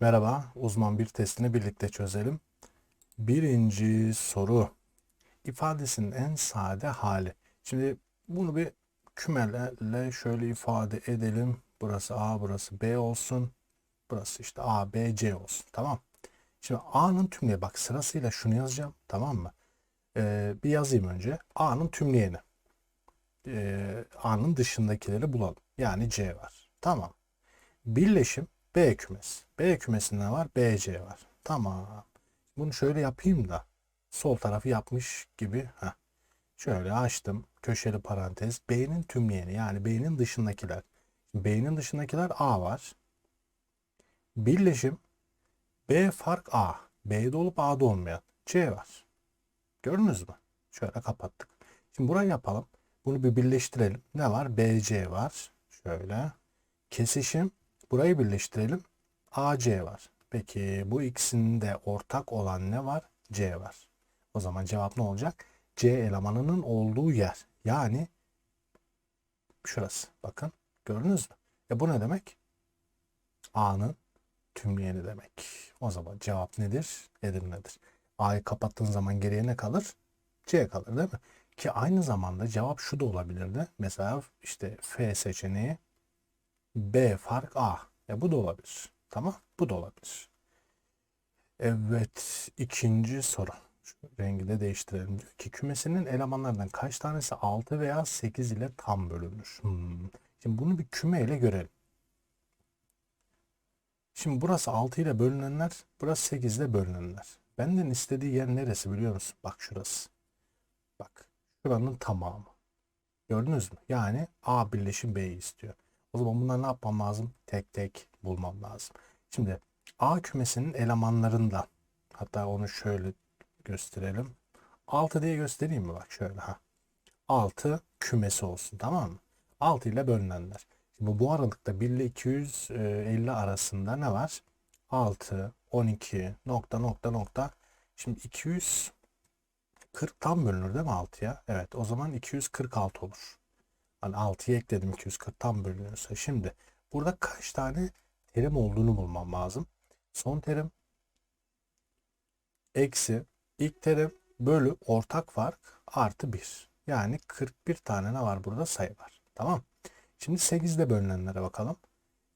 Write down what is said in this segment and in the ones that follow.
Merhaba, uzman bir testini birlikte çözelim. Birinci soru. İfadesinin en sade hali. Şimdi bunu bir kümelerle şöyle ifade edelim. Burası A, burası B olsun. Burası işte A, B, C olsun. Tamam. Şimdi A'nın tümleyi bak sırasıyla şunu yazacağım. Tamam mı? Ee, bir yazayım önce. A'nın tümleyeni. Ee, A'nın dışındakileri bulalım. Yani C var. Tamam. Birleşim B kümesi. B kümesinde var? BC var. Tamam. Bunu şöyle yapayım da sol tarafı yapmış gibi. Heh. Şöyle açtım. Köşeli parantez. B'nin tümleyeni yani B'nin dışındakiler. B'nin dışındakiler A var. Birleşim B fark A. B'de olup A'da olmayan C var. Gördünüz mü? Şöyle kapattık. Şimdi burayı yapalım. Bunu bir birleştirelim. Ne var? BC var. Şöyle. Kesişim. Burayı birleştirelim. AC var. Peki bu ikisinin de ortak olan ne var? C var. O zaman cevap ne olacak? C elemanının olduğu yer. Yani şurası. Bakın. Gördünüz mü? E bu ne demek? A'nın tümleyeni demek. O zaman cevap nedir? Edirne'dir. A'yı kapattığın zaman geriye ne kalır? C kalır değil mi? Ki aynı zamanda cevap şu da olabilirdi. Mesela işte F seçeneği B fark A. E bu da olabilir. Tamam. Bu da olabilir. Evet. ikinci soru. Şu rengi de değiştirelim. Diyor ki kümesinin elemanlarından kaç tanesi 6 veya 8 ile tam bölünür? Hmm. Şimdi bunu bir küme ile görelim. Şimdi burası 6 ile bölünenler, burası 8 ile bölünenler. Benden istediği yer neresi biliyor musun? Bak şurası. Bak. Şuranın tamamı. Gördünüz mü? Yani A birleşim B'yi istiyor. O zaman bunları ne yapmam lazım? Tek tek bulmam lazım. Şimdi A kümesinin elemanlarından hatta onu şöyle gösterelim. 6 diye göstereyim mi? Bak şöyle ha. 6 kümesi olsun tamam mı? 6 ile bölünenler. Şimdi bu aralıkta 1 ile 250 arasında ne var? 6, 12, nokta nokta nokta. Şimdi 240 tam bölünür değil mi 6'ya? Evet o zaman 246 olur. Hani 6'ya ekledim 240 tam bölünüyorsa. Şimdi burada kaç tane terim olduğunu bulmam lazım. Son terim eksi ilk terim bölü ortak fark artı 1. Yani 41 tane ne var burada sayı var. Tamam. Şimdi 8'de bölünenlere bakalım.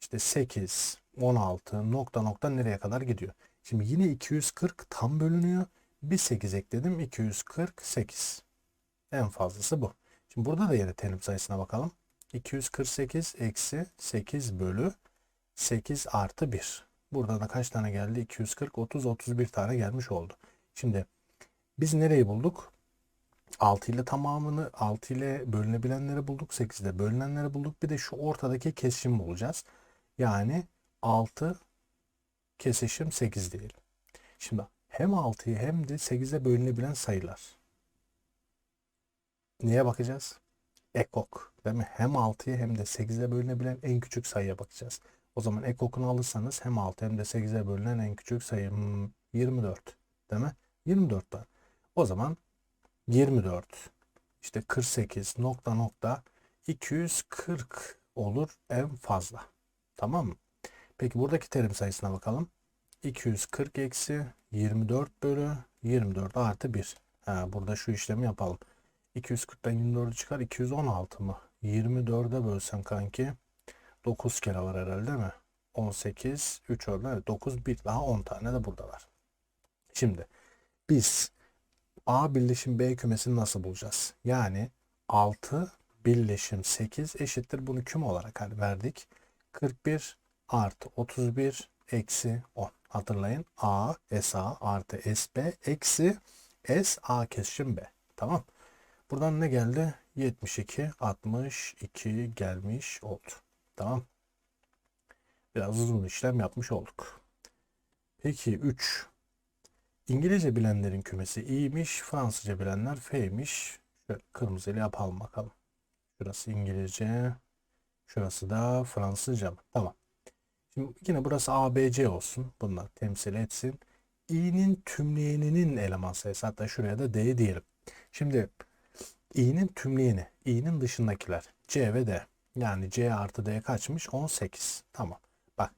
İşte 8, 16 nokta nokta nereye kadar gidiyor. Şimdi yine 240 tam bölünüyor. Bir 8 ekledim 248. En fazlası bu. Şimdi burada da yine terim sayısına bakalım. 248 eksi 8 bölü 8 artı 1. Burada da kaç tane geldi? 240, 30, 31 tane gelmiş oldu. Şimdi biz nereyi bulduk? 6 ile tamamını, 6 ile bölünebilenleri bulduk. 8 ile bölünenleri bulduk. Bir de şu ortadaki kesişim bulacağız. Yani 6 kesişim 8 diyelim. Şimdi hem 6'yı hem de 8'e bölünebilen sayılar. Neye bakacağız? Ekok. Değil mi? Hem 6'ya hem de 8'e bölünebilen en küçük sayıya bakacağız. O zaman ekokunu alırsanız hem 6 hem de 8'e bölünen en küçük sayı hmm, 24. Değil mi? 24 tane. O zaman 24 işte 48 nokta nokta 240 olur en fazla. Tamam mı? Peki buradaki terim sayısına bakalım. 240 eksi 24 bölü 24 artı 1. Ha, burada şu işlemi yapalım. 240'tan 24'ü çıkar. 216 mı? 24'e bölsen kanki 9 kere var herhalde değil mi? 18, 3 orada 9, 1 daha 10 tane de burada var. Şimdi biz A birleşim B kümesini nasıl bulacağız? Yani 6 birleşim 8 eşittir. Bunu küme olarak verdik. 41 artı 31 eksi 10. Hatırlayın. A, SA artı SB eksi SA kesişim B. Tamam. Buradan ne geldi? 72, 62 gelmiş oldu. Tamam. Biraz uzun işlem yapmış olduk. Peki 3. İngilizce bilenlerin kümesi iyiymiş. Fransızca bilenler F'ymiş. Şöyle kırmızıyla yapalım bakalım. Şurası İngilizce. Şurası da Fransızca? Tamam. Şimdi yine burası ABC olsun. Bunlar temsil etsin. İ'nin tümleyeninin eleman sayısı. Hatta şuraya da D diyelim. Şimdi i'nin tümleyeni, i'nin dışındakiler C ve D. Yani C artı D kaçmış? 18. Tamam. Bak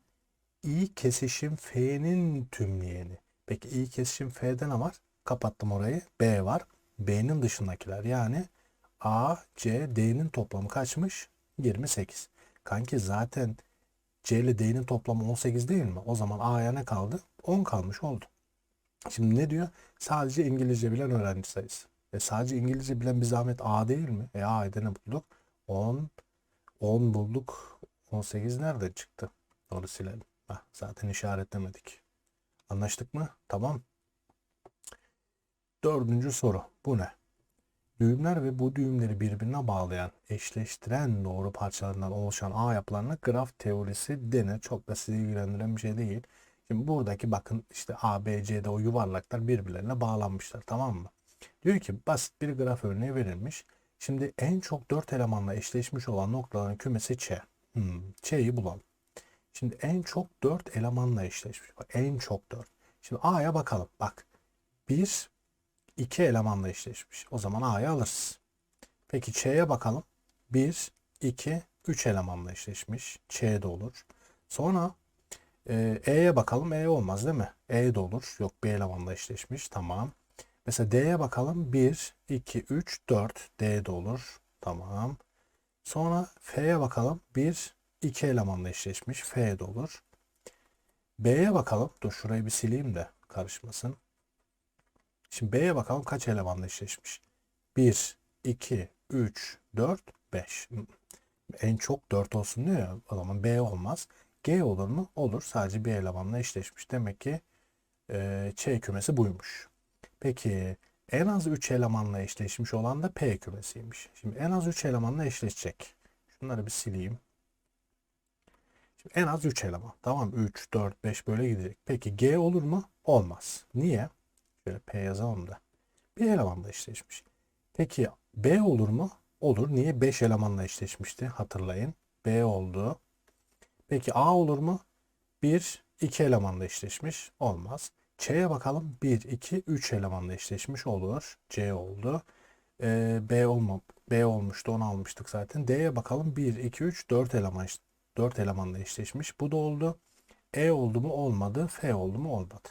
i kesişim f'nin tümleyeni. Peki i kesişim f'de ne var? Kapattım orayı. B var. B'nin dışındakiler yani A, C, D'nin toplamı kaçmış? 28. Kanki zaten C ile D'nin toplamı 18 değil mi? O zaman A'ya ne kaldı? 10 kalmış oldu. Şimdi ne diyor? Sadece İngilizce bilen öğrenci sayısı. E sadece İngilizce bilen bir zahmet A değil mi? E A'yı ne bulduk? 10, 10 bulduk. 18 nerede çıktı? Onu silelim. Hah, zaten işaretlemedik. Anlaştık mı? Tamam. Dördüncü soru. Bu ne? Düğümler ve bu düğümleri birbirine bağlayan, eşleştiren doğru parçalarından oluşan ağ yapılarına graf teorisi denir. Çok da sizi ilgilendiren bir şey değil. Şimdi buradaki bakın işte A, B, C'de o yuvarlaklar birbirlerine bağlanmışlar tamam mı? Diyor ki basit bir graf örneği verilmiş. Şimdi en çok 4 elemanla eşleşmiş olan noktaların kümesi Ç. Hmm, Ç'yi bulalım. Şimdi en çok 4 elemanla eşleşmiş. En çok 4. Şimdi A'ya bakalım. Bak 1, 2 elemanla eşleşmiş. O zaman A'yı alırız. Peki Ç'ye bakalım. 1, 2, 3 elemanla eşleşmiş. Ç de olur. Sonra e, E'ye bakalım. E olmaz değil mi? E de olur. Yok bir elemanla eşleşmiş. Tamam. Mesela D'ye bakalım. 1, 2, 3, 4. D de olur. Tamam. Sonra F'ye bakalım. 1, 2 elemanla eşleşmiş. F de olur. B'ye bakalım. Dur şurayı bir sileyim de karışmasın. Şimdi B'ye bakalım kaç elemanla eşleşmiş. 1, 2, 3, 4, 5. En çok 4 olsun diyor ya. O zaman B olmaz. G olur mu? Olur. Sadece bir elemanla eşleşmiş. Demek ki e, Ç kümesi buymuş. Peki en az 3 elemanla eşleşmiş olan da P kümesiymiş. Şimdi en az 3 elemanla eşleşecek. Şunları bir sileyim. Şimdi en az 3 eleman. Tamam 3, 4, 5 böyle gidecek. Peki G olur mu? Olmaz. Niye? Şöyle P yazalım da. Bir elemanla eşleşmiş. Peki B olur mu? Olur. Niye? 5 elemanla eşleşmişti. Hatırlayın. B oldu. Peki A olur mu? 1, 2 elemanla eşleşmiş. Olmaz. C'ye bakalım. 1, 2, 3 elemanla eşleşmiş olur. C oldu. Ee, B olma, B olmuştu. Onu almıştık zaten. D'ye bakalım. 1, 2, 3, 4 eleman 4 elemanla eşleşmiş. Bu da oldu. E oldu mu? Olmadı. F oldu mu? Olmadı.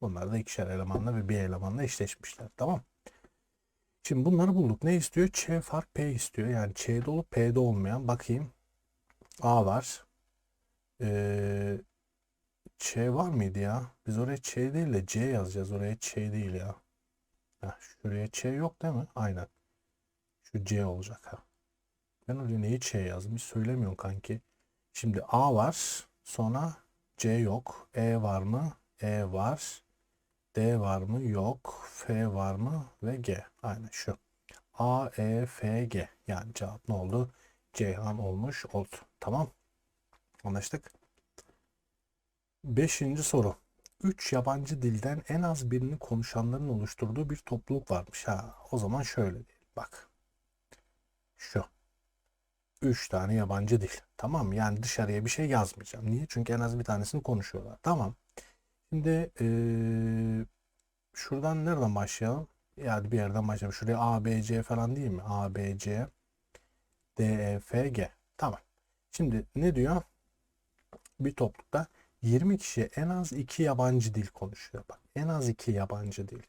Bunlar da ikişer elemanla ve bir elemanla eşleşmişler. Tamam. Şimdi bunları bulduk. Ne istiyor? Ç fark P istiyor. Yani Ç'de olup P'de olmayan. Bakayım. A var. Ee, Ç var mıydı ya? Biz oraya Ç değil de C yazacağız. Oraya Ç değil ya. Heh, şuraya Ç yok değil mi? Aynen. Şu C olacak ha. Ben oraya neyi Ç? Hiç söylemiyorum kanki. Şimdi A var. Sonra C yok. E var mı? E var. D var mı? Yok. F var mı? Ve G. Aynen şu. A, E, F, G. Yani cevap ne oldu? Ceyhan olmuş oldu. Tamam. Anlaştık. Beşinci soru. Üç yabancı dilden en az birini konuşanların oluşturduğu bir topluluk varmış. Ha, o zaman şöyle değil. Bak. Şu. Üç tane yabancı dil. Tamam? Yani dışarıya bir şey yazmayacağım. Niye? Çünkü en az bir tanesini konuşuyorlar. Tamam. Şimdi ee, şuradan nereden başlayalım? Yani bir yerden başlayalım. Şuraya A, B, C falan değil mi? A, B, C, D, E, F, G. Tamam. Şimdi ne diyor? Bir toplulukta 20 kişi en az 2 yabancı dil konuşuyor. Bak en az 2 yabancı dil.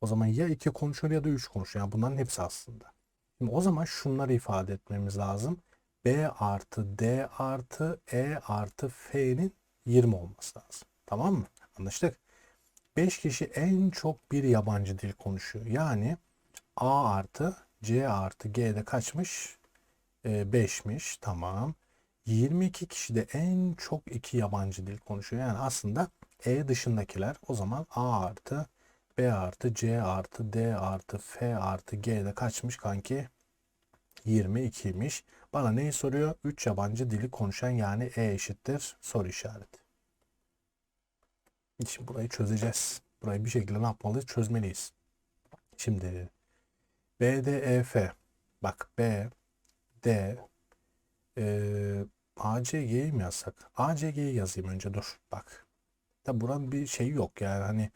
O zaman ya 2 konuşuyor ya da 3 konuşuyor. Yani bunların hepsi aslında. Şimdi o zaman şunları ifade etmemiz lazım. B artı D artı E artı F'nin 20 olması lazım. Tamam mı? Anlaştık. 5 kişi en çok bir yabancı dil konuşuyor. Yani A artı C artı G'de kaçmış? E, 5'miş. Tamam. 22 kişi de en çok iki yabancı dil konuşuyor. Yani aslında E dışındakiler o zaman A artı B artı C artı D artı F artı G'de kaçmış kanki? 22'ymiş. Bana neyi soruyor? 3 yabancı dili konuşan yani E eşittir soru işareti. Şimdi burayı çözeceğiz. Burayı bir şekilde ne yapmalıyız? Çözmeliyiz. Şimdi B, D, E, F. Bak B, D, e, ACG'yi mi yazsak? ACG'yi yazayım önce dur. Bak. Da buranın bir şeyi yok yani hani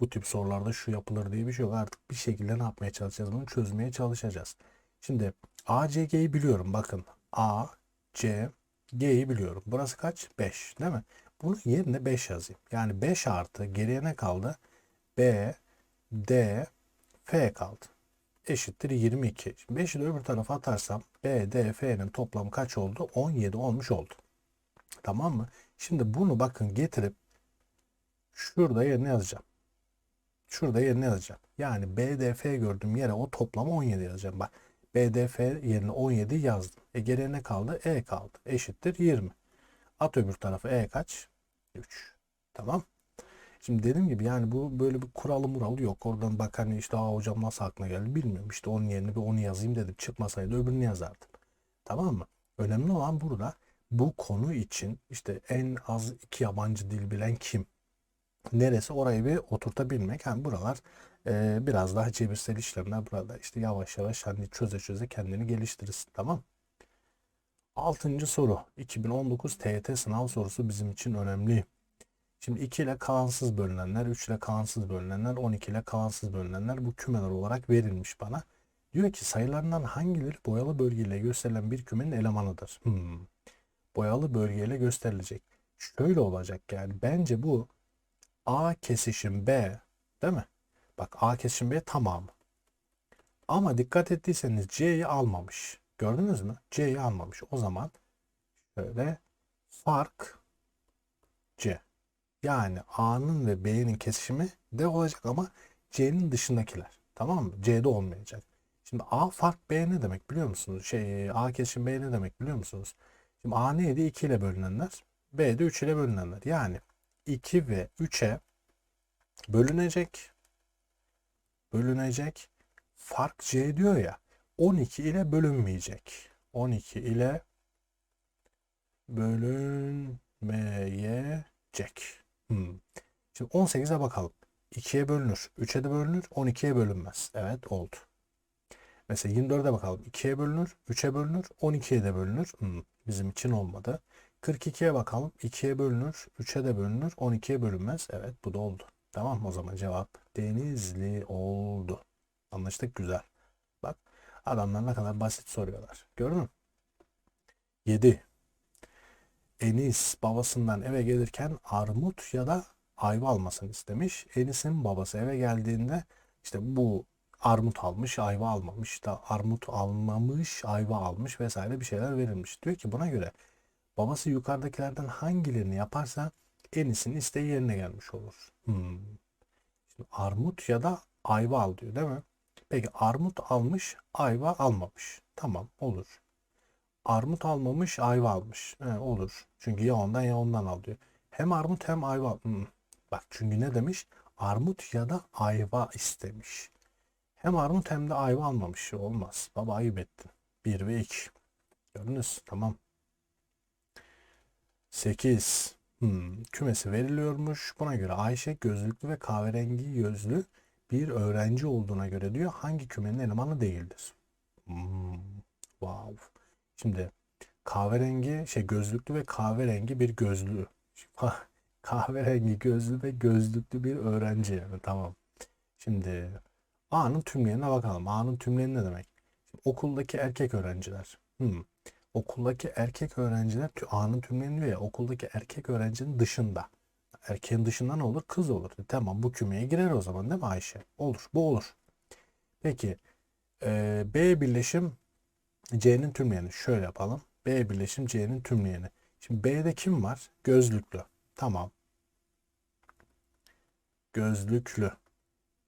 bu tip sorularda şu yapılır diye bir şey yok. Artık bir şekilde ne yapmaya çalışacağız? Bunu çözmeye çalışacağız. Şimdi ACG'yi biliyorum. Bakın A, C, G'yi biliyorum. Burası kaç? 5 değil mi? Bunun yerine 5 yazayım. Yani 5 artı geriye ne kaldı? B, D, F kaldı. Eşittir 22. Şimdi 5'i de öbür tarafa atarsam B, D, F'nin toplamı kaç oldu? 17 olmuş oldu. Tamam mı? Şimdi bunu bakın getirip şurada yerine yazacağım. Şurada yerine yazacağım. Yani BDF gördüğüm yere o toplamı 17 yazacağım. Bak BDF yerine 17 yazdım. E geriye ne kaldı? E kaldı. Eşittir 20. At öbür tarafa E kaç? 3. Tamam. Şimdi dediğim gibi yani bu böyle bir kuralı muralı yok. Oradan bak hani işte Aa, hocam nasıl aklına geldi bilmiyorum. İşte onun yerine bir onu yazayım dedim. Çıkmasaydı öbürünü yazardım. Tamam mı? Önemli olan burada bu konu için işte en az iki yabancı dil bilen kim? Neresi orayı bir oturtabilmek. Yani buralar e, biraz daha cebirsel işlemler burada işte yavaş yavaş hani çöze çöze kendini geliştirirsin. Tamam. Altıncı soru. 2019 TYT sınav sorusu bizim için önemli. Şimdi 2 ile kalansız bölünenler, 3 ile kalansız bölünenler, 12 ile kalansız bölünenler bu kümeler olarak verilmiş bana. Diyor ki sayılarından hangileri boyalı bölgeyle gösterilen bir kümenin elemanıdır? Hmm. Boyalı bölgeyle gösterilecek. Şöyle olacak yani. Bence bu A kesişim B değil mi? Bak A kesişim B tamamı. Ama dikkat ettiyseniz C'yi almamış. Gördünüz mü? C'yi almamış. O zaman şöyle fark C. Yani A'nın ve B'nin kesişimi de olacak ama C'nin dışındakiler. Tamam mı? C'de olmayacak. Şimdi A fark B ne demek biliyor musunuz? Şey A kesişim B ne demek biliyor musunuz? Şimdi A neydi? 2 ile bölünenler. B de 3 ile bölünenler. Yani 2 ve 3'e bölünecek. Bölünecek. Fark C diyor ya. 12 ile bölünmeyecek. 12 ile bölünmeyecek. Hmm. Şimdi 18'e bakalım. 2'ye bölünür. 3'e de bölünür. 12'ye bölünmez. Evet oldu. Mesela 24'e bakalım. 2'ye bölünür. 3'e bölünür. 12'ye de bölünür. Hmm. Bizim için olmadı. 42'ye bakalım. 2'ye bölünür. 3'e de bölünür. 12'ye bölünmez. Evet bu da oldu. Tamam o zaman cevap Denizli oldu. Anlaştık güzel. Bak adamlar ne kadar basit soruyorlar. Gördün mü? 7. Enis babasından eve gelirken armut ya da ayva almasını istemiş. Enis'in babası eve geldiğinde işte bu armut almış, ayva almamış da armut almamış, ayva almış vesaire bir şeyler verilmiş. Diyor ki buna göre babası yukarıdakilerden hangilerini yaparsa Enis'in isteği yerine gelmiş olur. Hmm. Şimdi armut ya da ayva al diyor değil mi? Peki armut almış, ayva almamış. Tamam olur. Armut almamış, ayva almış. He, olur. Çünkü ya ondan ya ondan al diyor. Hem armut hem ayva. Hmm. Bak çünkü ne demiş? Armut ya da ayva istemiş. Hem armut hem de ayva almamış. Olmaz. Baba ayıp ettin. 1 ve 2. Gördünüz. Tamam. 8. Hmm. Kümesi veriliyormuş. Buna göre Ayşe gözlüklü ve kahverengi gözlü bir öğrenci olduğuna göre diyor hangi kümenin elemanı değildir. Şimdi kahverengi şey gözlüklü ve kahverengi bir gözlü. kahverengi gözlü ve gözlüklü bir öğrenci tamam. Şimdi A'nın tümlerine bakalım. A'nın tümleri ne demek? Şimdi, okuldaki erkek öğrenciler. Hmm. Okuldaki erkek öğrenciler A'nın tümlerini diyor ya okuldaki erkek öğrencinin dışında. Erkeğin dışında ne olur? Kız olur. E, tamam bu kümeye girer o zaman değil mi Ayşe? Olur. Bu olur. Peki e, B birleşim C'nin tümleyeni. Şöyle yapalım. B birleşim C'nin tümleyeni. Şimdi B'de kim var? Gözlüklü. Tamam. Gözlüklü.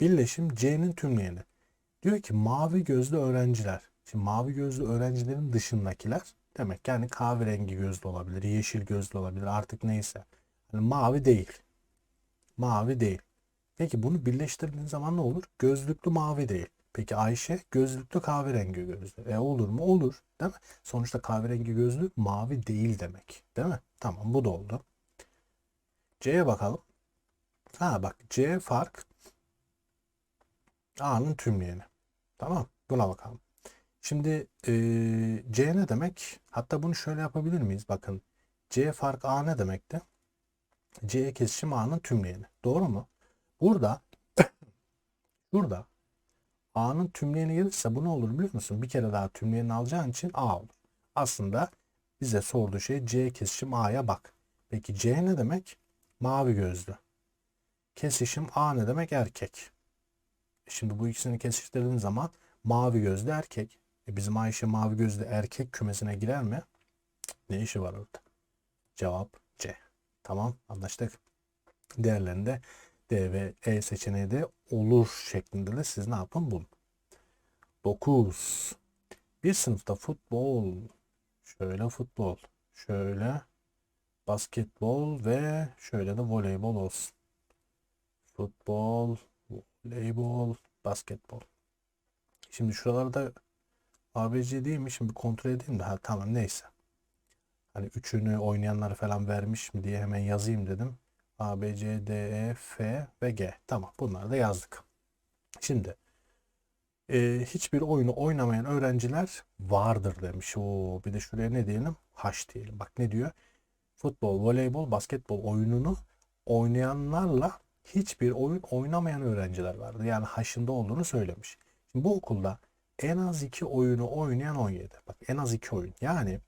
Birleşim C'nin tümleyeni. Diyor ki mavi gözlü öğrenciler. Şimdi mavi gözlü öğrencilerin dışındakiler demek yani kahverengi gözlü olabilir, yeşil gözlü olabilir artık neyse. Yani mavi değil. Mavi değil. Peki bunu birleştirdiğin zaman ne olur? Gözlüklü mavi değil. Peki Ayşe gözlüklü kahverengi gözlü. E olur mu? Olur. Değil mi? Sonuçta kahverengi gözlü mavi değil demek. Değil mi? Tamam bu da oldu. C'ye bakalım. Ha bak C fark A'nın tümleyeni. Tamam. Buna bakalım. Şimdi e, C ne demek? Hatta bunu şöyle yapabilir miyiz? Bakın C fark A ne demekti? C kesişim A'nın tümleyeni. Doğru mu? Burada burada A'nın tümleyeni gelirse bu ne olur biliyor musun? Bir kere daha tümleyeni alacağın için A olur. Aslında bize sorduğu şey C kesişim A'ya bak. Peki C ne demek? Mavi gözlü. Kesişim A ne demek? Erkek. E Şimdi bu ikisini kesiştirdiğin zaman mavi gözlü erkek. E bizim Ayşe mavi gözlü erkek kümesine girer mi? Ne işi var orada? Cevap C. Tamam anlaştık. Diğerlerinde D ve E seçeneği de olur şeklinde de siz ne yapın bulun. 9. Bir sınıfta futbol, şöyle futbol, şöyle basketbol ve şöyle de voleybol olsun. Futbol, voleybol, basketbol. Şimdi şuralarda ABC değil mi? Şimdi kontrol edeyim de. Ha, tamam neyse. Hani üçünü oynayanları falan vermiş mi diye hemen yazayım dedim. A, B, C, D, E, F ve G. Tamam bunları da yazdık. Şimdi e, hiçbir oyunu oynamayan öğrenciler vardır demiş. Oo, bir de şuraya ne diyelim? H diyelim. Bak ne diyor? Futbol, voleybol, basketbol oyununu oynayanlarla hiçbir oyun oynamayan öğrenciler vardı. Yani H'ında olduğunu söylemiş. Şimdi bu okulda en az iki oyunu oynayan 17. Bak en az iki oyun. Yani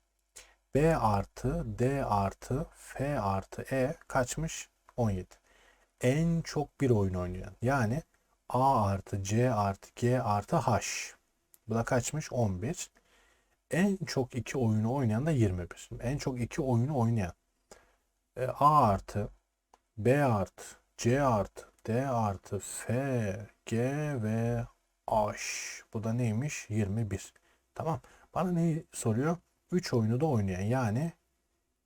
B artı D artı F artı E kaçmış? 17. En çok bir oyun oynayan. Yani A artı C artı G artı H. Bu da kaçmış? 11. En çok iki oyunu oynayan da 21. Şimdi en çok iki oyunu oynayan. E, A artı B artı C artı D artı F G ve H. Bu da neymiş? 21. Tamam. Bana neyi soruyor? 3 oyunu da oynayan yani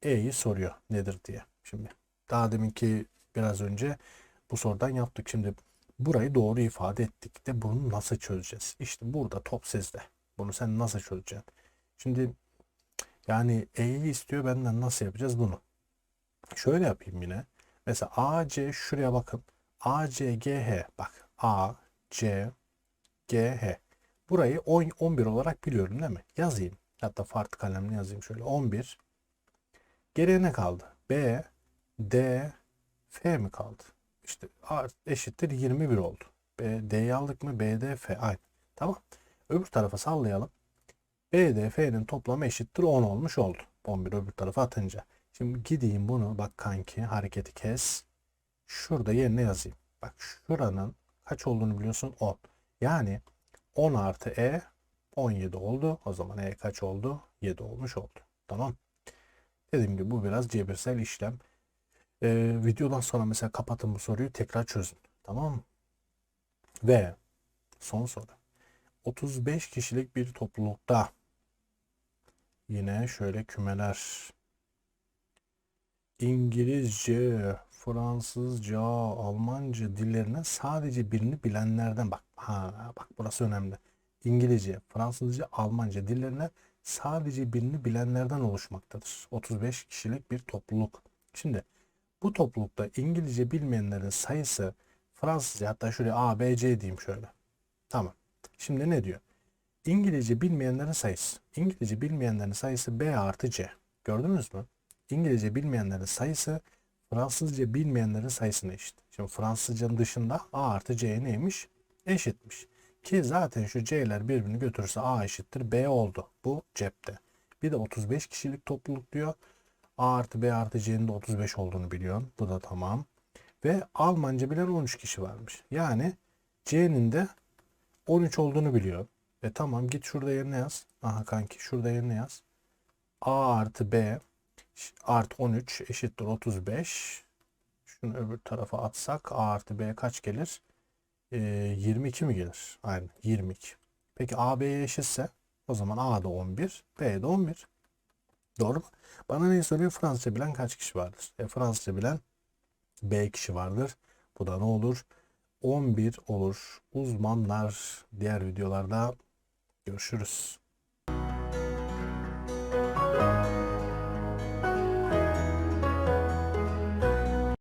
E'yi soruyor nedir diye. Şimdi daha deminki biraz önce bu sorudan yaptık. Şimdi burayı doğru ifade ettik de bunu nasıl çözeceğiz? İşte burada top sizde. Bunu sen nasıl çözeceksin? Şimdi yani E'yi istiyor benden nasıl yapacağız bunu? Şöyle yapayım yine. Mesela AC şuraya bakın. AC GH bak A C GH. Burayı 10, 11 olarak biliyorum değil mi? Yazayım. Hatta farklı kalemle yazayım şöyle. 11. Geriye ne kaldı? B, D, F mi kaldı? İşte A eşittir 21 oldu. B, D'yi aldık mı? B, D, F. Aynı. Tamam. Öbür tarafa sallayalım. B, D, F'nin toplamı eşittir 10 olmuş oldu. 11 öbür tarafa atınca. Şimdi gideyim bunu bak kanki hareketi kes. Şurada yerine yazayım. Bak şuranın kaç olduğunu biliyorsun 10. Yani 10 artı E 17 oldu. O zaman E kaç oldu? 7 olmuş oldu. Tamam. Dediğim gibi bu biraz cebirsel işlem. Ee, videodan sonra mesela kapatın bu soruyu tekrar çözün. Tamam mı? Ve son soru. 35 kişilik bir toplulukta yine şöyle kümeler İngilizce, Fransızca, Almanca dillerine sadece birini bilenlerden bak. Ha bak burası önemli. İngilizce, Fransızca, Almanca dillerine sadece birini bilenlerden oluşmaktadır. 35 kişilik bir topluluk. Şimdi bu toplulukta İngilizce bilmeyenlerin sayısı Fransızca hatta şöyle A, B, C diyeyim şöyle. Tamam. Şimdi ne diyor? İngilizce bilmeyenlerin sayısı. İngilizce bilmeyenlerin sayısı B artı C. Gördünüz mü? İngilizce bilmeyenlerin sayısı Fransızca bilmeyenlerin sayısına eşit. Şimdi Fransızcanın dışında A artı C neymiş? Eşitmiş. Ki zaten şu C'ler birbirini götürürse A eşittir B oldu. Bu cepte. Bir de 35 kişilik topluluk diyor. A artı B artı C'nin de 35 olduğunu biliyorsun. Bu da tamam. Ve Almanca bilen 13 kişi varmış. Yani C'nin de 13 olduğunu biliyor. E tamam git şurada yerine yaz. Aha kanki şurada yerine yaz. A artı B artı 13 eşittir 35. Şunu öbür tarafa atsak A artı B kaç gelir? Ee, 22 mi gelir? Aynen 22. Peki A B'ye eşitse o zaman A da 11, B de 11. Doğru mu? Bana neyi soruyor? Fransızca bilen kaç kişi vardır? E, Fransızca bilen B kişi vardır. Bu da ne olur? 11 olur. Uzmanlar diğer videolarda görüşürüz.